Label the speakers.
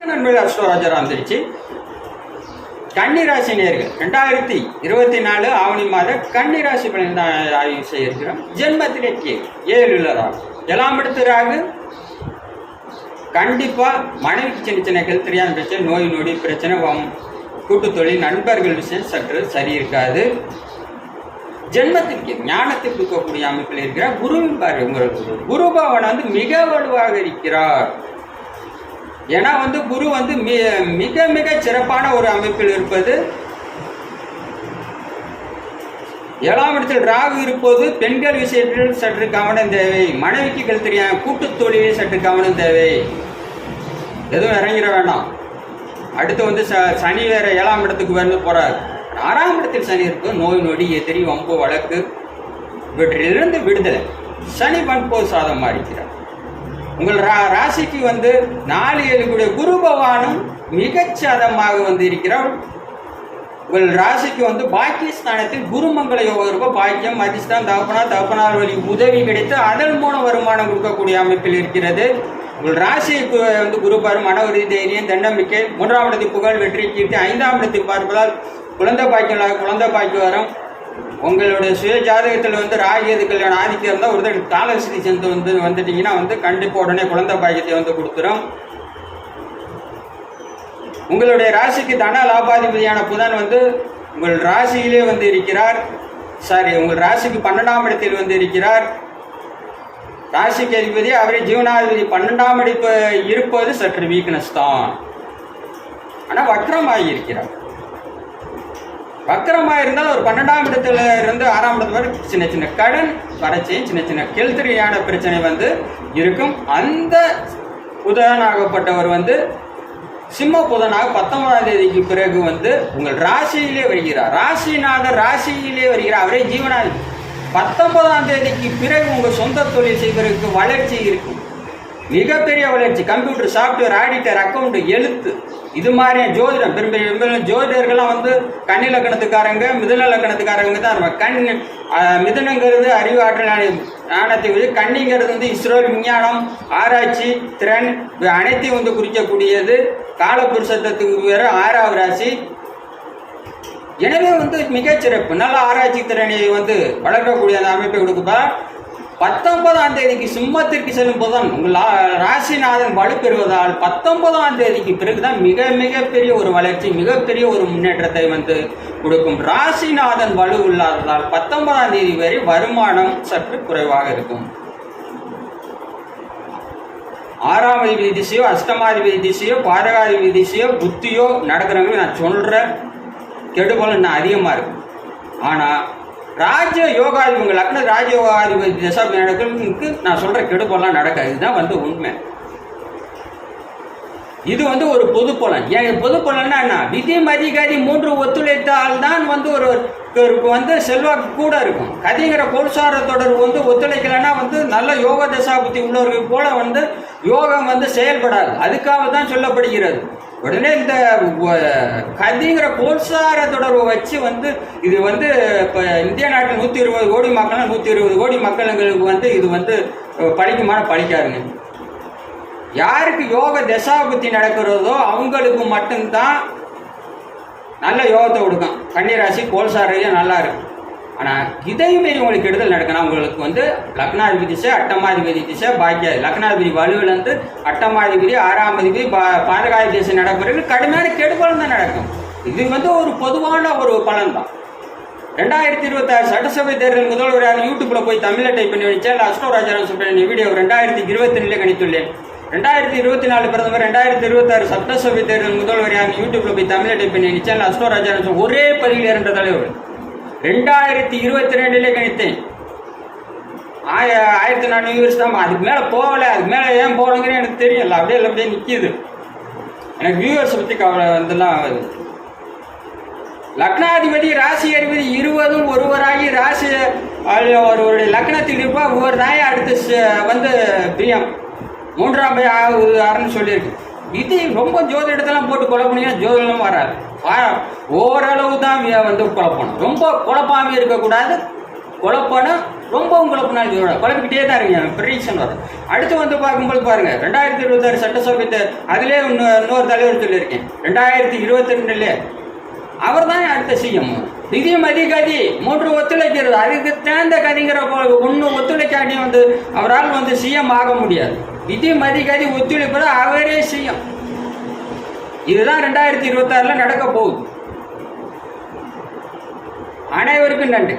Speaker 1: நண்பர்கள் அஸ்ட்ரோராஜரா வந்துருச்சு கன்னிராசி நேர்கள் ரெண்டாயிரத்தி இருபத்தி நாலு ஆவணி மாத கன்னிராசி பலன் ஆய்வு செய்ய இருக்கிறோம். ஜென்மத்திலே கே ஏழுல ராகு எல்லாம் எடுத்து ராகு கண்டிப்பாக மனைவிக்கு சின்ன சின்ன ஹெல்த் பிரச்சனை நோய் நொடி பிரச்சனை வம் கூட்டு தொழில் நண்பர்கள் விஷயம் சற்று சரி இருக்காது. ஜென்மத்திற்கு ஞானத்தை கொடுக்கக்கூடிய அமைப்பில் இருக்கிறார் குருவின் பாரு உங்களுக்கு குரு பவன் வந்து மிக வலுவாக இருக்கிறார். ஏன்னா வந்து குரு வந்து மிக மிக சிறப்பான ஒரு அமைப்பில் இருப்பது. ஏழாம் இடத்தில் ராகு இருப்பது பெண்கள் விஷயத்தில் சற்று கவனம் தேவை. மனைவிக்கு கழுத்தறிய கூட்டு தொழிலில் சற்று கவனம் தேவை. எதுவும் இறங்கிட வேண்டாம். அடுத்து வந்து ச சனி வேற ஏழாம் இடத்துக்கு வந்து போறார். ஆறாம் இடத்தில் சனி இருக்கு. நோய் நொடி எதிரி வம்பு வழக்கு. இவற்றிலிருந்து விடுதலை. சனி பண்போ சாதமாக இருக்கிறார் உங்கள் ரா ராசிக்கு வந்து நாலு ஏழு கூடிய குரு பகவானும் மிகச்சதமாக வந்து இருக்கிறார். உங்கள் ராசிக்கு வந்து பாக்கியஸ்தானத்தில் குருமங்கள யோகம் இருக்கும் பாக்கியம் அதிர்ஷ்டம் தகப்பனா தகப்பனார் வழி உதவி கிடைத்து அதன் மூலம் வருமானம் கொடுக்கக்கூடிய அமைப்பில் இருக்கிறது. உங்கள் ராசிக்கு வந்து குரு பாரு மன உறுதி தைரியம் தன்னம்பிக்கை மூன்றாம் இடத்து புகழ் வெற்றி கீர்த்தி ஐந்தாம் இடத்தை பார்ப்பதால் குழந்தை பாக்கியம் குழந்தை பாக்கியம் வரும் உங்களுடைய சுய ஜாதகத்தில் வந்து ராகியது கல்யாணம் ஆதிக்கம் இருந்தால் ஒரு தடவை காலஸ்ரீ சேர்ந்து வந்து வந்துட்டீங்கன்னா வந்து கண்டிப்பாக உடனே குழந்தை பாக்கியத்தை வந்து கொடுத்துரும். உங்களுடைய ராசிக்கு தன லாபாதிபதியான புதன் வந்து உங்கள் ராசியிலே வந்து இருக்கிறார். சாரி உங்கள் ராசிக்கு பன்னெண்டாம் இடத்தில் வந்து இருக்கிறார். ராசிக்கு அதிபதி அவரே ஜீவனாதிபதி. பன்னெண்டாம் அடிப்பு இருப்பது சற்று வீக்னஸ் தான். ஆனால் வக்ரமாகி இருக்கிறார். வக்கரமாக இருந்தால் ஒரு பன்னெண்டாம் இடத்துல இருந்து ஆறாம் இடத்துல வரை சின்ன சின்ன கடன் வறட்சி சின்ன சின்ன கெழுத்திரியான பிரச்சனை வந்து இருக்கும். அந்த புதனாகப்பட்டவர் வந்து சிம்ம புதனாக பத்தொன்பதாம் தேதிக்கு பிறகு வந்து உங்கள் ராசியிலே வருகிறார். ராசிநாதர் ராசியிலே வருகிறார். அவரே ஜீவனாதி. பத்தொன்பதாம் தேதிக்கு பிறகு உங்கள் சொந்த தொழில் செய்வதற்கு வளர்ச்சி இருக்கும். மிகப்பெரிய வளர்ச்சி. கம்ப்யூட்டர் சாஃப்ட்வேர் ஆடிட்டர் அக்கௌண்ட் எழுத்து. இது மாதிரி ஜோதிடம்? பெரும்பாலும் ஜோதிடர்கள்லாம் வந்து கன்னி லக்கணத்துக்காரங்க மிதுன லக்கணத்துக்காரங்க தான் இருப்பாங்க. கண் அஹ், மிதுனங்கிறது அறிவு ஞானத்தை வந்து கண்ணிங்கிறது வந்து இஸ்ரோ விஞ்ஞானம் ஆராய்ச்சி திறன் இவை அனைத்தையும் வந்து குறிக்கக்கூடியது. காலபுருஷத்துக்கு வேற ஆறாவது ராசி. எனவே வந்து மிகச்சிறப்பு. நல்ல ஆராய்ச்சி திறனை வந்து வளர்க்கக்கூடிய அந்த அமைப்பை கொடுக்குப்பா பத்தொன்பதாம் தேதிக்கு சிம்மத்திற்கு செல்லும் புதன் உங்கள் ராசிநாதன் ராசிநாதன் வலுப்பெறுவதால் பத்தொன்பதாம் தேதிக்கு பிறகுதான் மிக மிகப்பெரிய ஒரு வளர்ச்சி மிகப்பெரிய ஒரு முன்னேற்றத்தை வந்து கொடுக்கும். ராசிநாதன் வலு இல்லாததால் பத்தொன்பதாம் தேதி வரை வருமானம் சற்று குறைவாக இருக்கும். ஆறாம் அதிபதி திசையோ அஷ்டமாதிபதி திசையோ பாதகாதிபதி திசையோ புத்தியோ நடக்கிறவங்க நான் சொல்ற கெடுபலம் இன்னும் அதிகமாக இருக்கும். ஆனால் ராஜ யோகாதிபதி உங்கள் லக்ன ராஜ யோகாதிபதி திசா நடக்கிறவங்களுக்கு நான் சொல்கிற கெடுபலாம் நடக்காது. இதுதான் வந்து உண்மை. இது வந்து ஒரு பொது பலன் ஏன் பொது பலன்னா என்ன? விதி மதிகாரி மூன்று ஒத்துழைத்தால் தான் வந்து ஒரு வந்து செல்வாக்கு கூட இருக்கும். கதிங்கிற பொருசார தொடர்பு வந்து ஒத்துழைக்கலைன்னா வந்து நல்ல யோக தசாபுத்தி உள்ளவர்கள் போல வந்து யோகம் வந்து செயல்படாது. அதுக்காக தான் சொல்லப்படுகிறது. உடனே இந்த கதிங்கிற கோல்சார தொடர்பை வச்சு வந்து இது வந்து இப்போ இந்திய நாட்டில் நூற்றி இருபது கோடி மக்கள் நூற்றி இருபது கோடி மக்களுங்களுக்கு வந்து இது வந்து படிக்குமான படிக்காதுங்க. யாருக்கு யோக தசாபுத்தி நடக்கிறதோ அவங்களுக்கு மட்டும்தான் நல்ல யோகத்தை கொடுக்கும். கன்னிராசி கோல்சாரையும் நல்லா இருக்கும் ஆனால் இதையும் மீறி உங்களுக்கு கெடுதல் நடக்கணும் உங்களுக்கு வந்து லக்னாதிபதி திசை அட்டமாதிபதி திசை பாக்கிய லக்னாதிபதி வலுவிலேருந்து அட்டமாதிபதி ஆறாம் அதிபதி பா பாதகாதி திசை நடக்கிறது கடுமையான கெடுபலம் தான் நடக்கும். இது வந்து ஒரு பொதுவான ஒரு பலன் தான் ரெண்டாயிரத்தி இருபத்தாறு சட்டசபை தேர்தல் முதல்வரான யூடியூப்பில் போய் தமிழில் டைப் பண்ணி வச்சேன். அஸ்டோ ராஜாராம் சுப்ரமணிய வீடியோ ரெண்டாயிரத்தி இருபத்தி ரெண்டுல கணித்துள்ளேன். ரெண்டாயிரத்தி இருபத்தி நாலு பிரதமர் ரெண்டாயிரத்தி இருபத்தாறு சட்டசபை தேர்தல் முதல்வரான யூடியூப்பில் போய் தமிழில் டைப் பண்ணி வச்சேன். அஸ்டோ ராஜாராம் ஒரே பதிவில் இரண்டு தலைவர்கள் ரெண்டாயிரத்தி இருபத்தி ரெண்டுல கணித்தேன். ஆய ஆயிரத்தி நானூறு வியூவர்ஸ் தான். அதுக்கு மேலே போகலை. அதுக்கு மேலே ஏன் போகலங்கிறது எனக்கு தெரியல. அப்படியே இல்லை அப்படியே நிற்கிது எனக்கு வியூவர்ஸ் பற்றி கவலை வந்துலாம் ஆகுது. லக்னாதிபதி ராசி அதிபதி இருவதும் ஒருவராகி ராசி ஒருவருடைய லக்னத்தில் இருப்பா ஒவ்வொரு நாயை அடுத்து வந்து பிரியம். மூன்றாம் பை ஆறுன்னு சொல்லியிருக்கு. இது ரொம்ப ஜோதிடத்தெல்லாம் போட்டு குழப்பினீங்கன்னா ஜோதிடம் வராது. ஓரளவு தான் வந்து குழப்பணும் ரொம்ப குழப்பாம இருக்கக்கூடாது. குழப்பணும் ரொம்ப உங்களை ஜோதிடம் குழப்பிக்கிட்டே தான் இருக்கீங்க ப்ரிடிக்ஷன் வரும் அடுத்து வந்து பார்க்கும்போது பாருங்க ரெண்டாயிரத்தி இருபத்தாறு சட்டசபை அதிலே இன்னொ- இன்னொரு தலைவர் சொல்லியிருக்கேன். ரெண்டாயிரத்தி இருபத்தி ரெண்டுல அவர் தான் அடுத்த சிஎம் நிதியம் அதிகாரி மூன்று ஒத்துழைக்கிறது. அதுக்கு தேர்ந்த கதிங்கிற ஒன்று ஒத்துழைக்காட்டி வந்து அவரால் வந்து சிஎம் ஆக முடியாது. நிதியம் அதிகாரி ஒத்துழைப்பது அவரே செய்யும். இதுதான் ரெண்டாயிரத்தி இருபத்தாறுல நடக்க போகுது. அனைவருக்கும் நன்றி.